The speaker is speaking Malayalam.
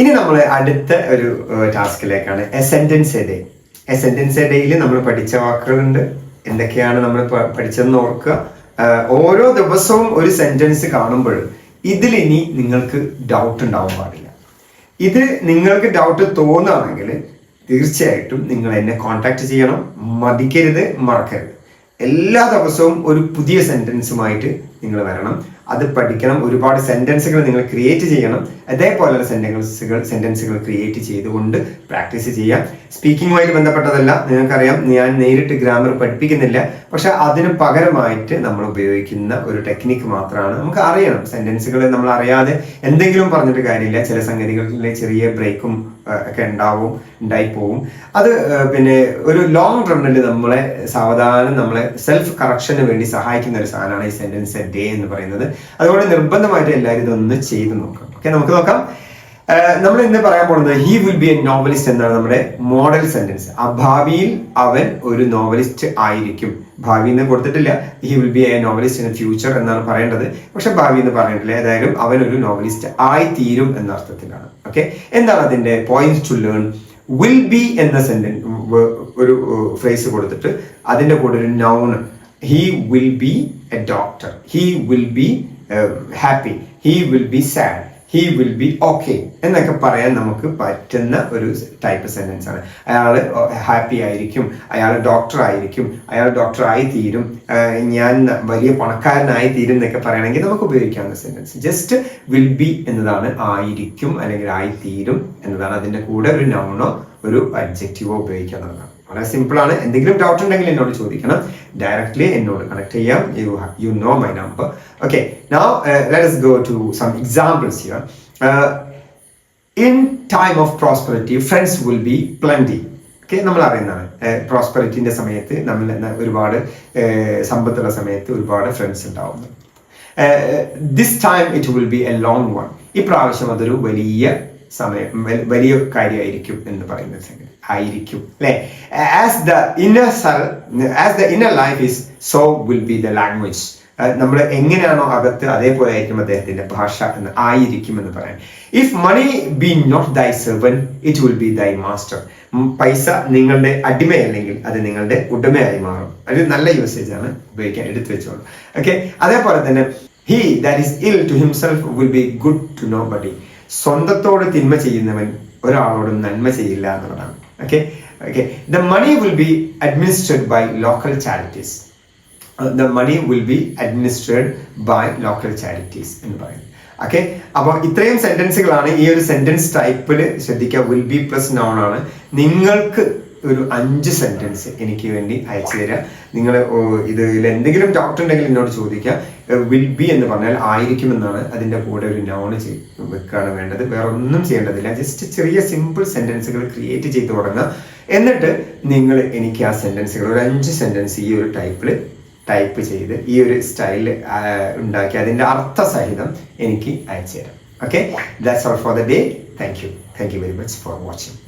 ഇനി നമ്മൾ അടുത്ത ഒരു ടാസ്കിലേക്കാണ് a sentence a day a sentence a ഡേയിൽ നമ്മൾ പഠിച്ച വാക്കുകളുണ്ട്. എന്തൊക്കെയാണ് നമ്മൾ പഠിച്ചതെന്ന് ഓർക്കുക. ഓരോ ദിവസവും ഒരു സെന്റൻസ് കാണുമ്പോൾ ഇതിലിനി നിങ്ങൾക്ക് ഡൗട്ട് ഉണ്ടാവാൻ പാടില്ല. ഇത് നിങ്ങൾക്ക് ഡൗട്ട് തോന്നുകയാണെങ്കിൽ തീർച്ചയായിട്ടും നിങ്ങൾ എന്നെ കോൺടാക്ട് ചെയ്യണം. മടിക്കരുത് മറക്കരുത്. എല്ലാ ദിവസവും ഒരു പുതിയ സെന്റൻസുമായിട്ട് നിങ്ങൾ വരണം. അത് പഠിക്കണം. ഒരുപാട് സെന്റൻസുകൾ നിങ്ങൾ ക്രിയേറ്റ് ചെയ്യണം. അതേപോലെയുള്ള സെന്റൻസുകൾ സെന്റൻസുകൾ ക്രിയേറ്റ് ചെയ്തുകൊണ്ട് പ്രാക്ടീസ് ചെയ്യാം. സ്പീക്കിങ്ങുമായിട്ട് ബന്ധപ്പെട്ടതല്ല നിങ്ങൾക്കറിയാം ഞാൻ നേരിട്ട് ഗ്രാമർ പഠിപ്പിക്കുന്നില്ല. പക്ഷെ അതിന് പകരമായിട്ട് നമ്മൾ ഉപയോഗിക്കുന്ന ഒരു ടെക്നിക്ക് മാത്രമാണ് നമുക്ക് അറിയണം. സെന്റൻസുകൾ നമ്മൾ അറിയാതെ എന്തെങ്കിലും പറഞ്ഞിട്ട് കാര്യമില്ല. ചില സംഗതികളിലെ ചെറിയ ബ്രേക്കും ഒക്കെ ഉണ്ടാവും ഉണ്ടായി പോവും അത് പിന്നെ ഒരു ലോങ് റണ്ണിൽ നമ്മളെ സാവധാനം നമ്മളെ സെൽഫ് കറക്ഷന് വേണ്ടി സഹായിക്കുന്ന ഒരു സാധനമാണ് ഈ സെന്റൻസ് എ ഡേ എന്ന് പറയുന്നത്. അതുകൊണ്ട് നിർബന്ധമായിട്ട് എല്ലാവരും ഇതൊന്ന് ചെയ്ത് നോക്കാം. ഓക്കെ നമുക്ക് നോക്കാം. നമ്മൾ ഇന്ന് പറയാൻ പോകുന്നത് he will be a novelist എന്നാണ് നമ്മുടെ മോഡൽ സെന്റൻസ് ആ ഭാവിയിൽ അവൻ ഒരു നോവലിസ്റ്റ് ആയിരിക്കും. ഭാവി എന്ന് കൊടുത്തിട്ടില്ല. He will be a novelist in future എന്നാണ് പറയേണ്ടത്. പക്ഷെ ഭാവി എന്ന് പറയേണ്ടില്ല ഏതായാലും അവൻ ഒരു നോവലിസ്റ്റ് ആയി തീരും എന്ന അർത്ഥത്തിലാണ്. ഓക്കെ എന്താണ് അതിന്റെ point to learn will be എന്ന സെന്റൻസ് ഒരു ഫ്രേസ് കൊടുത്തിട്ട് അതിന്റെ കൂടെ ഒരു noun he will be a doctor will will be happy. He will be sad. He will be okay എന്നൊക്കെ പറയാൻ നമുക്ക് പറ്റുന്ന ഒരു ടൈപ്പ് സെന്റൻസ് ആണ്. അയാൾ ഹാപ്പി ആയിരിക്കും. അയാൾ ഡോക്ടർ ആയിരിക്കും. അയാൾ ഡോക്ടർ ആയി തീരും ഞാൻ വലിയ പണക്കാരനായി തീരും എന്നൊക്കെ പറയണമെങ്കിൽ നമുക്ക് ഉപയോഗിക്കാവുന്ന സെന്റൻസ് ജസ്റ്റ് വിൽ ബി എന്നതാണ് ആയിരിക്കും അല്ലെങ്കിൽ ആയി തീരും എന്നതാണ് അതിന്റെ കൂടെ ഒരു നൗണോ ഒരു അഡ്ജക്റ്റീവോ ഉപയോഗിക്കാവുന്നതാണ്. വളരെ സിമ്പിൾ ആണ്. എന്തെങ്കിലും ഡൗട്ട് ഉണ്ടെങ്കിൽ എന്നോട് ചോദിക്കണം. ഡയറക്ട്ലി എന്നോട് കണക്ട് ചെയ്യാം. You you know my number okay now let go to some examples here in time of prosperity friends will be plenty okay നമ്മൾ അറിയുന്നതാണ്. പ്രോസ്പെറിറ്റിന്റെ സമയത്ത് നമ്മൾ ഒരുപാട് സമ്പത്തുള്ള സമയത്ത് ഒരുപാട് ഫ്രണ്ട്സ് ഉണ്ടാവുന്നു. This time it will be a long one ഇപ്രാവശ്യം അതൊരു വലിയ സമയം വലിയ കാര്യമായിരിക്കും എന്ന് പറയുന്ന സംഗതി ആയിരിക്കും അല്ലെ? As the inner sir as the inner life is so will be the language നമ്മൾ എങ്ങനെയാണോ അകത്ത് അതേപോലെ ആയിരിക്കും അദ്ദേഹത്തിന്റെ ഭാഷ എന്ന് ആയിരിക്കും എന്ന് പറയാൻ if money be not thy servant it will be thy master പൈസ നിങ്ങളുടെ അടിമയല്ലെങ്കിൽ അത് നിങ്ങളുടെ ഉടമയായി മാറും. അത് നല്ല യൂസേജ് ആണ് ഉപയോഗിക്കാൻ എടുത്തു വെച്ചോളൂ. ഓക്കെ അതേപോലെ തന്നെ he that is ill to himself will be good to nobody സ്വന്തത്തോട് തിന്മ ചെയ്യുന്നവൻ ഒരാളോടും നന്മ ചെയ്യില്ല എന്നുള്ളതാണ്. Okay okay the money will be administered by local charities the money will be administered by local charities എന്ന് പറയുന്നത് ഓക്കെ അപ്പോൾ ഇത്രയും സെന്റൻസുകളാണ് ഈ ഒരു സെന്റൻസ് ടൈപ്പിൽ ശ്രദ്ധിക്കുക. വിൽ ബി പ്ലസ് നൗൺ ആണ്. നിങ്ങൾക്ക് ഒരു അഞ്ച് സെന്റൻസ് എനിക്ക് വേണ്ടി അയച്ചു തരിക നിങ്ങൾ ഇതിൽ എന്തെങ്കിലും ഡൗട്ട് ഉണ്ടെങ്കിൽ എന്നോട് ചോദിക്കുക വിൽ ബി എന്ന് പറഞ്ഞാൽ ആയിരിക്കും എന്നാണ് അതിന്റെ കൂടെ ഒരു നോൺ വെക്കുകയാണ് വേണ്ടത്. വേറെ ഒന്നും ചെയ്യേണ്ടതില്ല. ജസ്റ്റ് ചെറിയ സിമ്പിൾ സെന്റൻസുകൾ ക്രിയേറ്റ് ചെയ്ത് തുടങ്ങുക എന്നിട്ട് നിങ്ങൾ എനിക്ക് ആ സെന്റൻസുകൾ ഒരു അഞ്ച് സെന്റൻസ് ഈ ഒരു ടൈപ്പിൽ ടൈപ്പ് ചെയ്ത് ഈ ഒരു സ്റ്റൈൽ ഉണ്ടാക്കി അതിന്റെ അർത്ഥസഹിതം എനിക്ക് അയച്ചു തരാം. Okay that's all for the day thank you thank you very much for watching